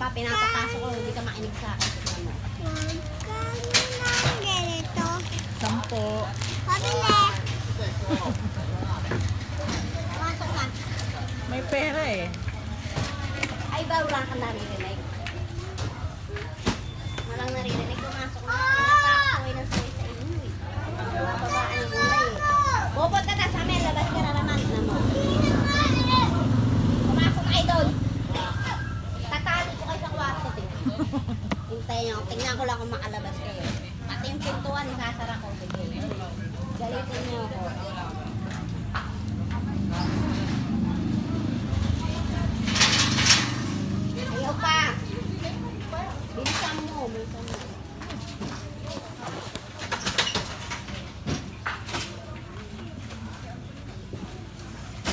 pa, pinapapasok ko, hindi ka makinig sa akin. Tignan mo. Sampo. Pasok na. May pera eh. Ay, ba, wala kang naririnig? Walang naririnig, pumasok na. Pinapakaway ng suwi sa inyo eh. Bababaan yung gulay eh. Bobot ka na sa amin, labas ka na naman. Tignan mo. Pumasok kayo doon. Tatalo ko kayo sa kwarto. tingnan. Hintayin nyo. Tingnan ko lang kung makalabas kayo. Pati yung pintuan, sasara ko. Sige. Galitin niyo ako. Ayaw pa. Bilisan mo. Bilisan mo.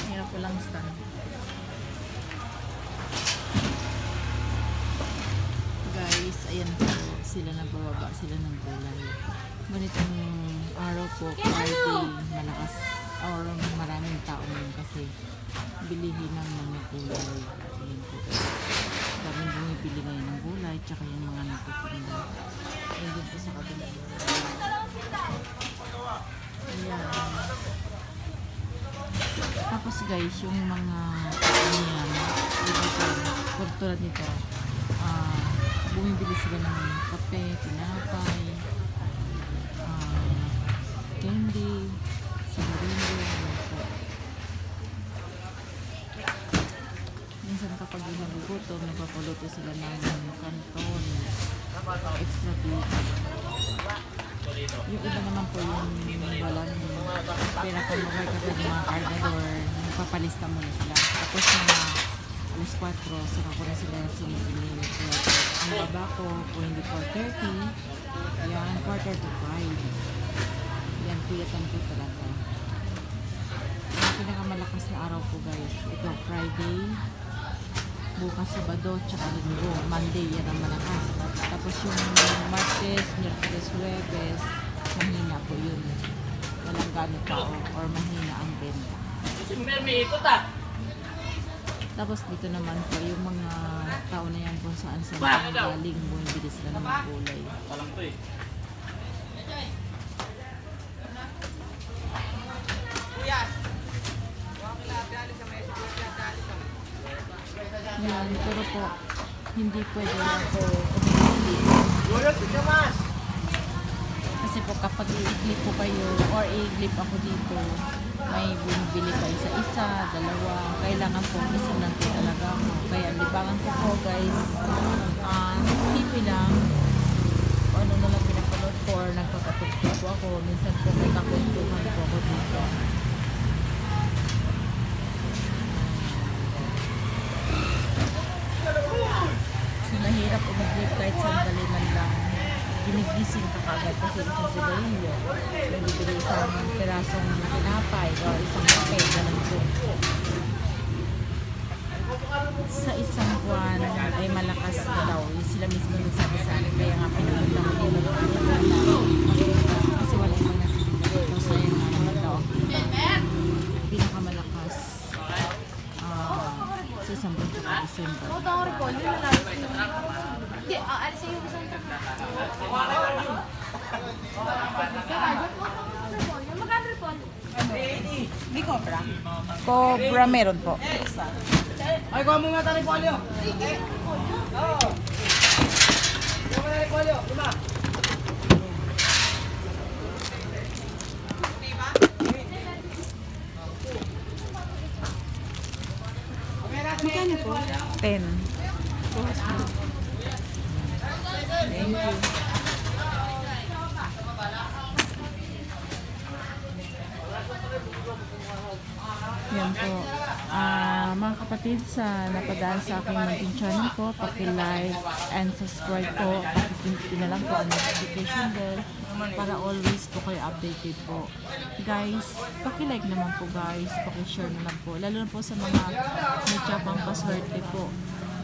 Hirap ko lang stand. Guys, ayan po. Sila nagbababa sila ng gulay. Ganitong araw po, Friday, malakas or maraming tao ngayon kasi bilihin ng mga gulay. Ayan po. Daming bumibili ngayon ng gulay, tsaka yung mga nagtitinda. Ayan din po sa kabila. Ayan. Tapos guys, yung mga ano yan, dito po, tulad nito, bumibili sila ng kape, tinapay, ah, candy, sigarilyo, po. Minsan kapag nagugutom, nagpapuluto sila ng kanton, extra big. Yung iba naman po yung walang pera kay kapag mga cargador, nagpapalista muna sila. Tapos mga alas 4, saka ko na sila po, ang baba ko, kung hindi 4.30, yan, quarter to 5. Yan, puyatan po talaga. Ang pinakamalakas na araw po guys, ito Friday, bukas Sabado, tsaka Linggo. Monday, yan ang malakas. Tapos yung Martes, Miyerkules, Huwebes, mahina po yun. Walang gano'ng tao or mahina ang benta. May ikot ah. Tapos dito naman po yung mga tao na yan kung saan saan galing bumibili sila ng mga gulay. Walang to eh. Yan, pero po, hindi pwede lang po kumili. Kasi po kapag i-clip po kayo or i-clip ako dito, may bumibili pa isa-isa, dalawa. Kailangan po isinante talaga ako. Kaya libangan ko po guys, ah TV lang, ano na lang pinapanood ko or nagpapatugtog po ako. Minsan po may kakwentuhan po ako dito. So nahirap umag-clip kahit sandali man lang. Kagad kasi isang sigarilyo. Nabibili isang pirasong tinapay o isang kape, ganun po. Sa isang buwan ay malakas na daw. Sila mismo nagsabi sa akin. Kaya nga pinupunta ko dito. Kasi wala ibang nagtitinda dito. So yun nga naman daw. Pinakamalakas. ah, sa isang buwan sa December. Hindi, aalis yung isang Magkano repon? Di cobra? Cobra meron po. Ay, kuha mo nga tayo polio. Oo. Kuha mo tayo polio. Lima. Magkano po? 10. Thank. Yan po. Ah, mga kapatid, sa napadaan sa aking munting channel po, paki-like and subscribe po. Pakipindutin na lang po ang notification bell para always po kayo updated po. Guys, paki-like naman po guys, paki-share na po. Lalo na po sa mga mutya pang paswerte po.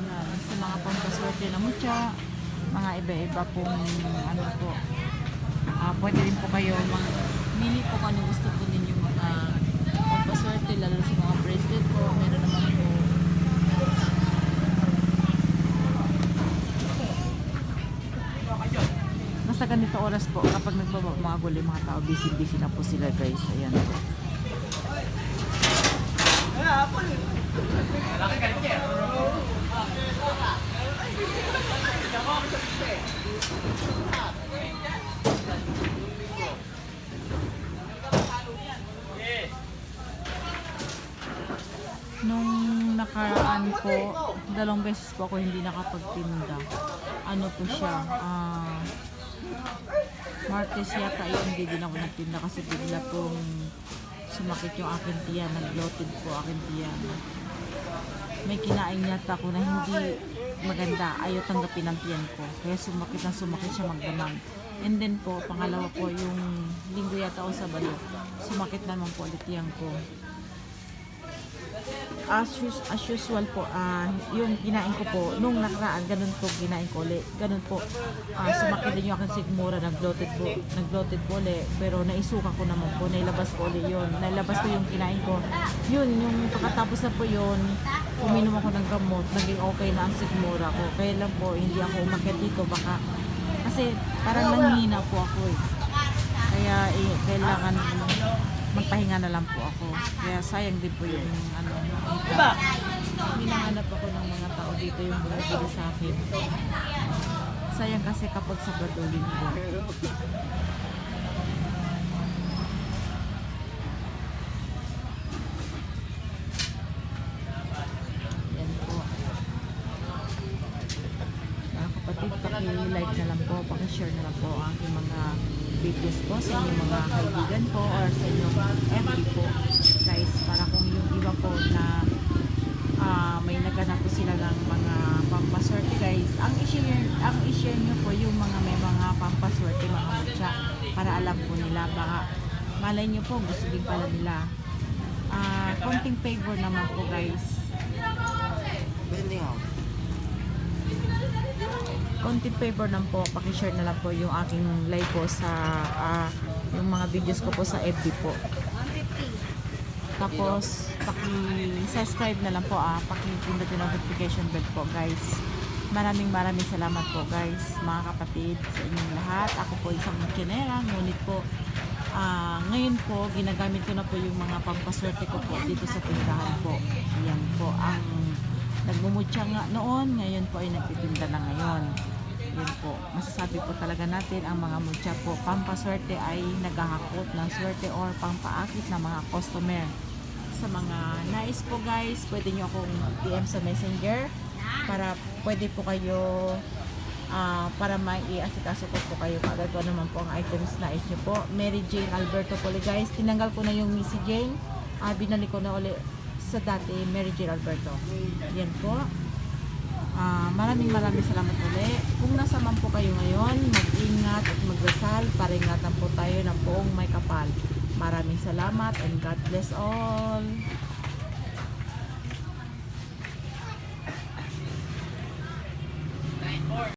Yan, sa mga pang paswerte na mutya, mga iba-iba pong ano po. Uh, pwede rin po kayo mga mili po kung ano gusto po ninyo mga ah, pagpaswerte lalo sa mga bracelet po. Meron naman po. Sa ganito oras po kapag nagbaba mga guli mga tao busy busy na po sila guys. Ayan po. Nung nakaraan po, dalawang beses po ako hindi nakapagtinda. Ano po siya, ah, Martes yata yun, hindi din ako nagtinda kasi bigla pong sumakit yung aking tiyan, nag-bloated po aking tiyan. May kinain yata ako na hindi maganda, ayaw tanggapin ang tiyan ko. Kaya sumakit na sumakit siya magdamag. And then po, pangalawa po, yung linggo yata o Sabado, sumakit naman po ulit tiyan ko as, as usual po, ah, yung kinain ko po, nung nakaraan, ganun po kinain ko ulit. Ganun po, ah, sumakit din yung aking sigmura, nag-bloated po, nag-bloated po ulit. Pero naisuka ko naman po, nailabas ko ulit yun. Nailabas ko yung kinain ko. Yun, yung pagkatapos na po yun, uminom ako ng gamot, naging okay na ang sigmura ko. Kaya lang po, hindi ako umakyat dito, baka, kasi parang nanghina po ako eh. Kaya eh, kailangan magpahinga na lang po ako. Kaya sayang din po yung ano. Diba? Hinahanap ako ng mga tao dito yung bumibili sa akin. Sayang kasi kapag Sabado linggo. Yan po. Mga kapatid, paki-like na lang po, paki-share na lang po ang aking mga videos po sa inyong mga kaibigan po or sa inyong FB po. Guys para kung yung iba po na ah, may naganap po sila ng mga pampaswerte guys ang i-share ang i-share nyo po yung mga may mga pampaswerte mga mutya para alam po nila. Baka malay nyo po gusto din pala nila. Ah konting favor naman po guys konting favor lang po, pakishare na lang po yung aking live po sa ah, yung mga videos ko po sa FB po. Tapos, paki-subscribe na lang po ah, paki-pindot yung notification bell po guys. Maraming maraming salamat po guys, mga kapatid sa inyong lahat. Ako po isang kinera, ngunit po ah, ngayon po, ginagamit ko na po yung mga pampaswerte ko po dito sa tindahan po. Yan po ang nagmumutya nga noon, ngayon po ay nagtitinda na ngayon. Yan po, masasabi po talaga natin ang mga mutya po, pampaswerte ay naghahakot ng swerte or pampaakit ng mga customer. Sa mga nais po guys, pwede nyo akong PM sa messenger para pwede po kayo ah, para may i-asikaso ko po kayo kagad kung ano man po ang items na nyo po. Mary Jane Alberto po guys. Tinanggal ko na yung Missy Jane. Ah, binalik ko na ulit sa dati Mary Jane Alberto. Yan po. Ah, maraming maraming salamat ulit. Kung nasa man po kayo ngayon, mag-ingat at magdasal para ingatan po tayo ng buong may kapal. Maraming salamat and God bless all.